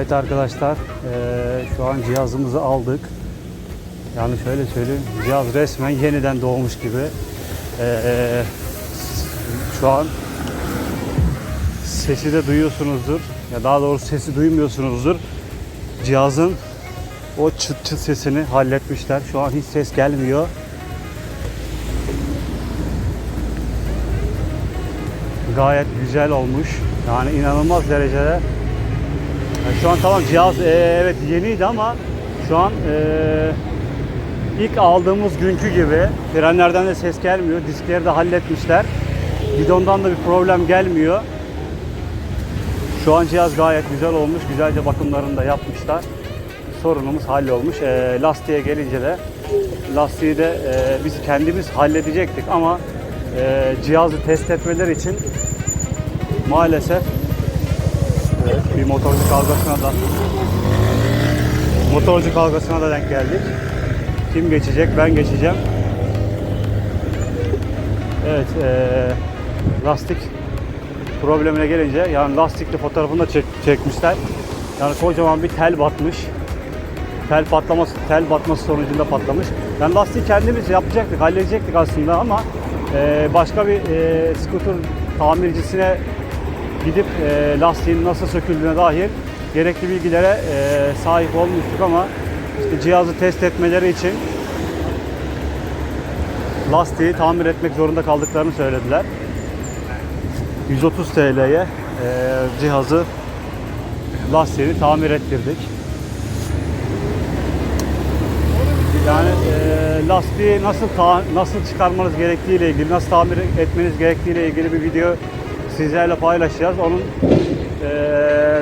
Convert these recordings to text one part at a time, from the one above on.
Evet arkadaşlar şu an cihazımızı aldık. Yani şöyle söyleyeyim cihaz resmen yeniden doğmuş gibi. Şu an sesi de duyuyorsunuzdur. Ya daha doğrusu sesi duymuyorsunuzdur. Cihazın o çıt çıt sesini halletmişler. Şu an hiç ses gelmiyor. Gayet güzel olmuş. Yani inanılmaz derecede. Yani şu an tamam cihaz e, evet yeniydi ama şu an e, ilk aldığımız günkü gibi frenlerden de ses gelmiyor. Diskleri de halletmişler. Gidondan da bir problem gelmiyor. Şu an cihaz gayet güzel olmuş. Güzelce bakımlarını da yapmışlar. Sorunumuz hallolmuş. E, lastiğe gelince de lastiği de e, biz kendimiz halledecektik ama e, cihazı test etmeler için maalesef bir motorcu kavgasına da motorcu kavgasına da denk geldik. Kim geçecek? Ben geçeceğim. Evet, e, lastik problemine gelince yani lastikli fotoğrafını da çek- çekmişler. Yani kocaman bir tel batmış. Tel patlaması, tel batması sonucunda patlamış. Yani lastiği kendimiz yapacaktık, halledecektik aslında ama e, başka bir e, skuter tamircisine gidip e, lastiğin nasıl söküldüğüne dair gerekli bilgilere e, sahip olmuştuk ama işte cihazı test etmeleri için lastiği tamir etmek zorunda kaldıklarını söylediler. 130 TL'ye e, cihazı lastiğini tamir ettirdik. Yani e, lastiği nasıl nasıl çıkarmanız gerektiği ile ilgili, nasıl tamir etmeniz gerektiği ile ilgili bir video sizlerle paylaşacağız. Onun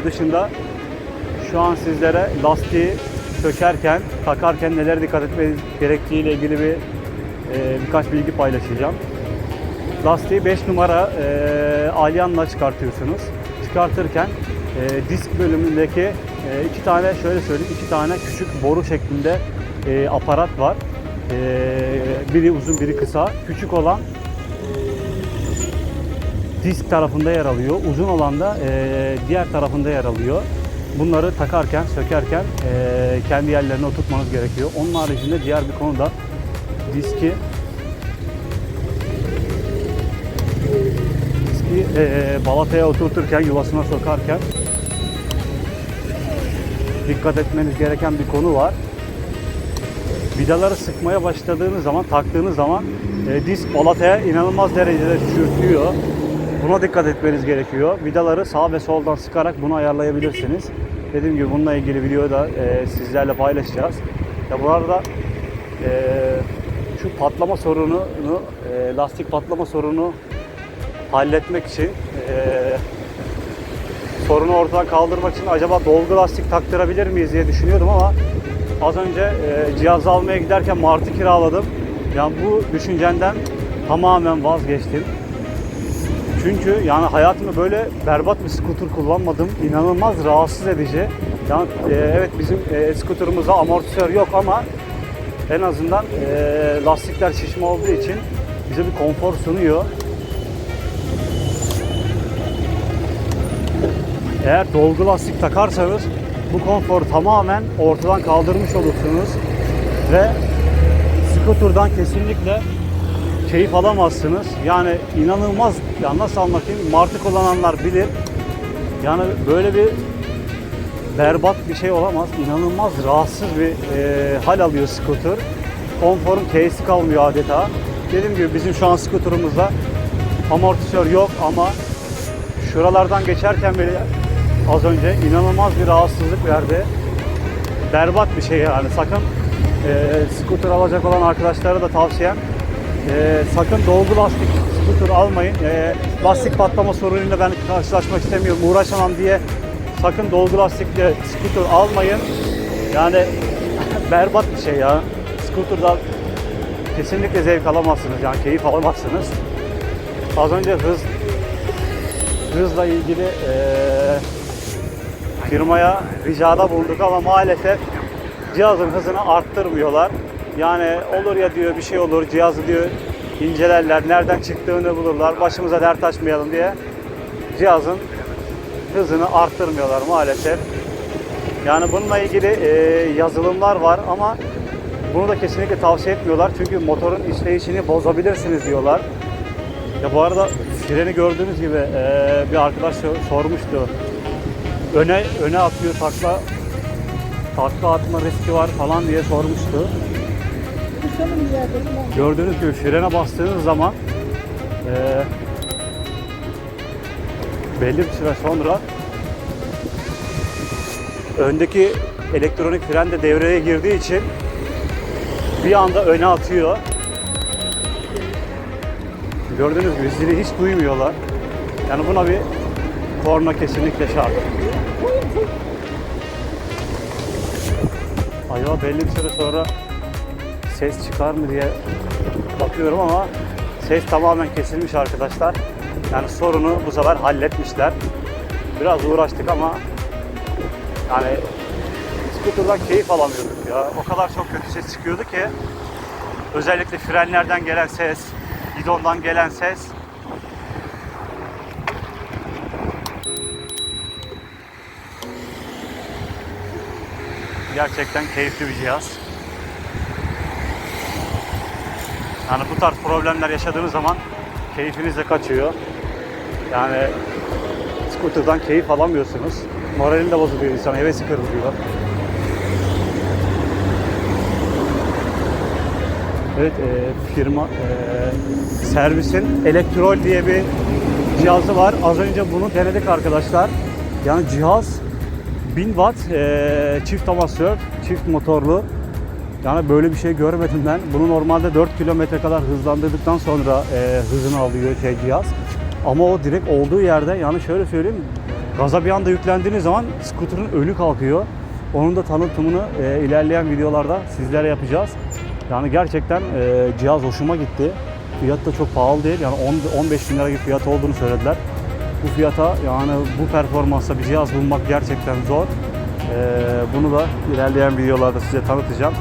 dışında şu an sizlere lastiği sökerken, takarken neler dikkat etmeniz gerektiği ile ilgili bir birkaç bilgi paylaşacağım. Lastiği 5 numara alyanla çıkartıyorsunuz. Çıkartırken disk bölümündeki iki tane şöyle söyleyeyim iki tane küçük boru şeklinde aparat var. Biri uzun biri kısa. Küçük olan disk tarafında yer alıyor. Uzun olan da e, diğer tarafında yer alıyor. Bunları takarken, sökerken e, kendi yerlerine oturtmanız gerekiyor. Onun haricinde diğer bir konu da diski diski e, balataya oturturken, yuvasına sokarken dikkat etmeniz gereken bir konu var. Vidaları sıkmaya başladığınız zaman, taktığınız zaman e, disk balataya inanılmaz derecede sürtüyor. Buna dikkat etmeniz gerekiyor. Vidaları sağ ve soldan sıkarak bunu ayarlayabilirsiniz. Dediğim gibi bununla ilgili videoyu da e, sizlerle paylaşacağız. Ya bu arada e, şu patlama sorununu, e, lastik patlama sorunu halletmek için e, sorunu ortadan kaldırmak için acaba dolgu lastik taktırabilir miyiz diye düşünüyordum ama az önce e, cihaz almaya giderken martı kiraladım. Yani bu düşüncenden tamamen vazgeçtim. Çünkü yani hayatımda böyle berbat bir scooter kullanmadım. İnanılmaz rahatsız edici. Yani e, evet bizim e, scooterımızda amortisör yok ama en azından e, lastikler şişme olduğu için bize bir konfor sunuyor. Eğer dolgu lastik takarsanız bu konforu tamamen ortadan kaldırmış olursunuz ve scooter'dan kesinlikle keyif alamazsınız. Yani inanılmaz, ya nasıl anlatayım, martı kullananlar bilir. Yani böyle bir berbat bir şey olamaz. İnanılmaz rahatsız bir e, hal alıyor scooter. Konforun keyfi kalmıyor adeta. Dediğim gibi bizim şu an scooter'ımızda amortisör yok ama şuralardan geçerken bile az önce inanılmaz bir rahatsızlık verdi. Berbat bir şey yani. Sakın e, scooter alacak olan arkadaşlara da tavsiyem e, sakın dolgu lastik scooter almayın. E, lastik patlama sorunuyla ben karşılaşmak istemiyorum, uğraşamam diye sakın dolgu lastikle scooter almayın. Yani berbat bir şey ya. Scooter'dan kesinlikle zevk alamazsınız yani keyif alamazsınız. Az önce hız hızla ilgili e, firmaya ricada bulunduk ama maalesef cihazın hızını arttırmıyorlar. Yani olur ya diyor bir şey olur cihazı diyor incelerler nereden çıktığını bulurlar başımıza dert açmayalım diye cihazın hızını arttırmıyorlar maalesef. Yani bununla ilgili e, yazılımlar var ama bunu da kesinlikle tavsiye etmiyorlar. Çünkü motorun işleyişini bozabilirsiniz diyorlar. Ya bu arada freni gördüğünüz gibi e, bir arkadaş sor- sormuştu. Öne öne atıyor takla takla atma riski var falan diye sormuştu. Gördüğünüz gibi frene bastığınız zaman eee, belli bir süre sonra öndeki elektronik fren de devreye girdiği için bir anda öne atıyor. Gördüğünüz gibi zili hiç duymuyorlar. Yani buna bir korna kesinlikle şart. Acaba belli bir süre sonra ses çıkar mı diye bakıyorum ama ses tamamen kesilmiş arkadaşlar. Yani sorunu bu sefer halletmişler. Biraz uğraştık ama yani skuterdan keyif alamıyorduk ya. O kadar çok kötü ses çıkıyordu ki özellikle frenlerden gelen ses, gidondan gelen ses gerçekten keyifli bir cihaz. Yani bu tarz problemler yaşadığınız zaman keyfiniz de kaçıyor. Yani scooter'dan keyif alamıyorsunuz. Moralin de bozuluyor insan, hevesi kırılıyor. Evet, e, firma e, servisin Elektrol diye bir cihazı var. Az önce bunu denedik arkadaşlar. Yani cihaz 1000 watt e, çift amasör, çift motorlu. Yani böyle bir şey görmedim ben. Bunu normalde 4 kilometre kadar hızlandırdıktan sonra e, hızını alıyor şey cihaz. Ama o direkt olduğu yerde yani şöyle söyleyeyim gaza bir anda yüklendiğiniz zaman skuterın önü kalkıyor. Onun da tanıtımını e, ilerleyen videolarda sizlere yapacağız. Yani gerçekten e, cihaz hoşuma gitti. Fiyat da çok pahalı değil. Yani 10, 15 bin lira gibi fiyat olduğunu söylediler. Bu fiyata yani bu performansa bir cihaz bulmak gerçekten zor. E, bunu da ilerleyen videolarda size tanıtacağım.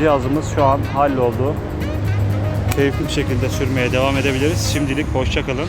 Cihazımız şu an halloldu. Keyifli bir şekilde sürmeye devam edebiliriz. Şimdilik hoşçakalın.